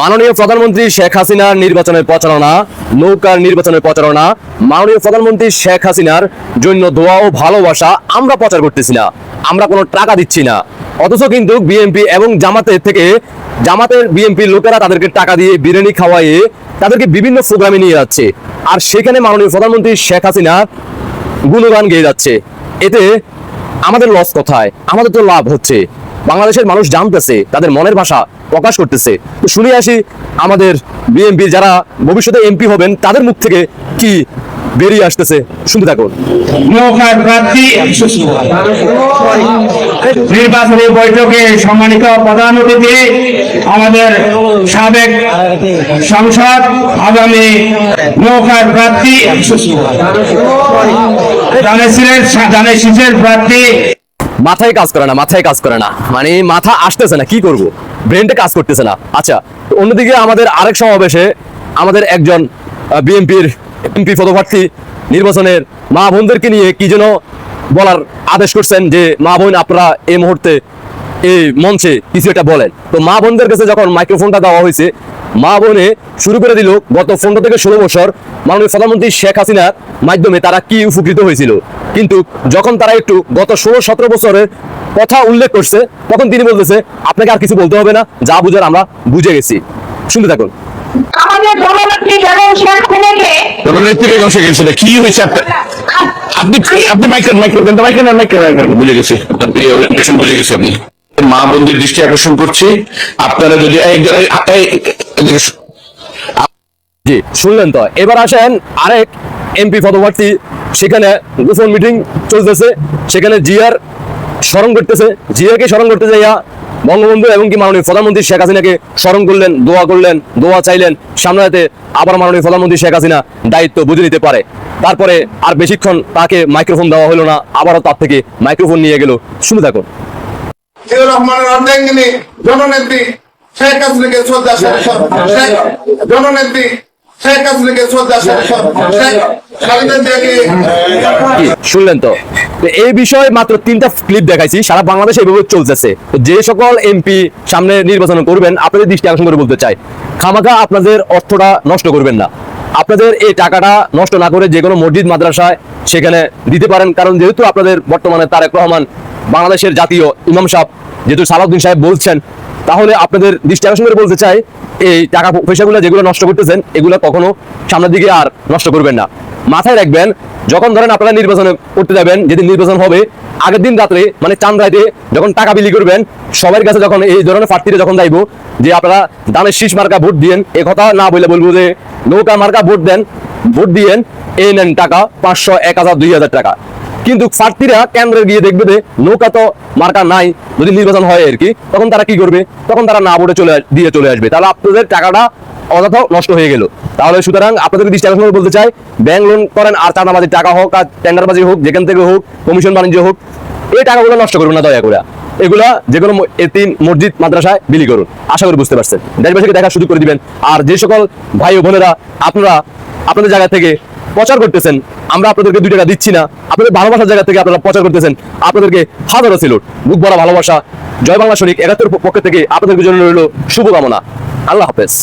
মাননীয় প্রধানমন্ত্রী শেখ হাসিনার নির্বাচনের প্রচারণা, নৌকার নির্বাচনের প্রচারণা, মাননীয় প্রধানমন্ত্রী শেখ হাসিনার জন্য দোয়া ও ভালোবাসা আমরা প্রচার করতেছি না, আমরা কোনো টাকা দিচ্ছি না। অথচ কিন্তু বিএনপি এবং জামাতের থেকে, জামাতের বিএনপির লোকেরা তাদেরকে টাকা দিয়ে বিরিয়ানি খাওয়াইয়ে তাদেরকে বিভিন্ন প্রোগ্রামে নিয়ে যাচ্ছে। আর সেখানে মাননীয় প্রধানমন্ত্রী শেখ হাসিনা গুণগান গেয়ে যাচ্ছে। এতে আমাদের লস কোথায়? আমাদের তো লাভ হচ্ছে। বাংলাদেশের মানুষ জানতেছে, তাদের মনের ভাষা প্রকাশ করতেছে। তো শুনে আসি আমাদের বিএনপির যারা ভবিষ্যতে এমপি হবেন, তাদের মুখ থেকে কি বেরিয়ে আসতেছে? শুনতে থাকুন। নির্বাচনী বৈঠকে সম্মানিত প্রধান অতিথি, আমাদের সাবেক সংসদ আগামী নৌকার প্রার্থী দানেশিরের দানেশিসের প্রার্থী। মাথায় কাজ করে না, মাথায় কাজ করে না। মানে মাথা আসতেছে না, কি করব? ব্রেনটা কাজ করতেছে না। আচ্ছা অন্যদিকে আমাদের আরেক সমাবেশে আমাদের একজন বিএনপির এমপি পদপ্রার্থী নির্বাচনের মা বোনদেরকে নিয়ে কি যেন বলার আদেশ করছেন যে, মা বোন, আপনারা এই মুহূর্তে এই মঞ্চে কিছু একটা বলেন। তো মা বোনদের কাছে যখন মাইক্রোফোনটা দেওয়া হয়েছে, মা বোনে শুরু করে দিল গত পনেরো থেকে ষোলো বছর মাননীয় প্রধানমন্ত্রী শেখ হাসিনার মাধ্যমে তারা কি উপকৃত হয়েছিল? কিন্তু যখন তারা একটু গত ষোলো সতেরো বছরের কথা উল্লেখ করছে তখন তিনি বলতেছে আপনাকে আর কিছু বলতে হবে না যা বুঝার আমরা বুঝে গেছি। শুনতে থাকুন। আমাদের জননেত্রী বেগম শেখ হাসিনাকে নেত্রী বেগম শেখ হাসিনা কি হয়েছে আপনি আপনি মাইকেল মাইকেল দেন মাইকেল না মাইকেল বুঝে গেছি আপনি অপারেশন বুঝে গেছি আপনি মা বন্ধুর দৃষ্টি আকর্ষণ করছি। আপনারা যদি জি, শুনলেন তো। এবার আসেন আরেক এমপি পদপ্রার্থী। সেখানে গোপন মিটিং চলতেছে। সেখানে জিয়ার স্মরণ করতেছে জিয়াকে স্মরণ করতে যাইয়া বঙ্গবন্ধু এবং কি মাননীয় প্রধানমন্ত্রী শেখ হাসিনাকে স্মরণ করলেন, দোয়া করলেন, দোয়া চাইলেন। সামনে যাতে আবার মাননীয় প্রধানমন্ত্রী শেখ হাসিনা দায়িত্ব বুঝে নিতে পারে। তারপরে আর বেশিক্ষণ তাকে মাইক্রোফোন দেওয়া হলো না। আবারও তার থেকে মাইক্রোফোন নিয়ে গেল। শুনে থাকুন। জননেত্রী শেখ হাসিনাকে শ্রদ্ধা জননেত্রী শুনলেন তো? এই বিষয়ে মাত্র তিনটা ক্লিপ দেখাইছি, সারা বাংলাদেশে এইভাবে চলতেছে। যে সকল এমপি সামনে নির্বাচন করবেন, আপনাদের দৃষ্টি আকর্ষণ করে বলতে চাই। খামাখা আপনাদের অর্থটা নষ্ট করবেন না। আপনাদের এই টাকাটা নষ্ট না করে যে কোনো মসজিদ, মাদ্রাসায় সেখানে দিতে পারেন। কারণ যেহেতু আপনাদের বর্তমানে তারেক রহমান বাংলাদেশের জাতীয় ইমাম সাহেব, যেহেতু সালাউদ্দিন সাহেব বলছেন তাহলে আপনাদের দৃষ্টি আকর্ষণ করে বলতে চাই, এই টাকা পয়সাগুলো যেগুলো নষ্ট করতেছেন, এগুলো কখনো সামনের দিকে আর নষ্ট করবেন না। মাথায় রাখবেন, যখন ধরেন আপনারা নির্বাচনে করতে যাবেন, যেদিন নির্বাচন হবে, আগের দিন রাত্রে মানে চাঁদ রাতে যখন টাকা বিলি করবেন, সবার কাছে যখন এই ধরনের প্রার্থীরা যখন যাইবো, যে আপনারা দানের শীষ মার্কা ভোট দিয়েন, এ কথা না বলে বলব যে, নৌকা মার্কা ভোট দেন, ভোট দিয়েন, এই নেন টাকা পাঁচশো, এক হাজার, দুই হাজার টাকা। কিন্তু প্রার্থীরা কেন্দ্রে গিয়ে দেখবে যে নৌকা তো মার্কা নাই, যদি নির্বাচন হয় আর কি, তখন তারা কি করবে? তখন তারা না ভোটে চলে দিয়ে চলে আসবে। তাহলে আপনাদের টাকাটা অযথা নষ্ট হয়ে গেল। তাহলে সুতরাং আপনাদের দৃষ্টি আকর্ষণ করে বলতে চাই ব্যাংক লোন করেন আর চাঁদাবাজির টাকা হোক আর টেন্ডারবাজি হোক, যেখান থেকে হোক কমিশন বাণিজ্য হোক, এই টাকাগুলো নষ্ট করবেন না দয়া করে। এগুলা যে কোনো এতিম মসজিদ, মাদ্রাসায় বিলি করুন। আশা করি বুঝতে পারছেন। দেশবাসীকে দেখার সুযোগ করে দিবেন। আর যে সকল ভাই বোনেরা, আপনারা, আপনাদের জায়গা থেকে প্রচার করতেছেন। আমরা আপনাদেরকে দুই টাকা দিচ্ছি না। আপনাদের ভালোবাসার জায়গা থেকে আপনারা প্রচার করতেছেন। আপনাদেরকে হাজারো সিলুট বুক ভরা ভালোবাসা। জয় বাংলা সৈনিক একাত্তর পক্ষ থেকে আপনাদের জন্য রইল শুভকামনা। আল্লাহ হাফেজ।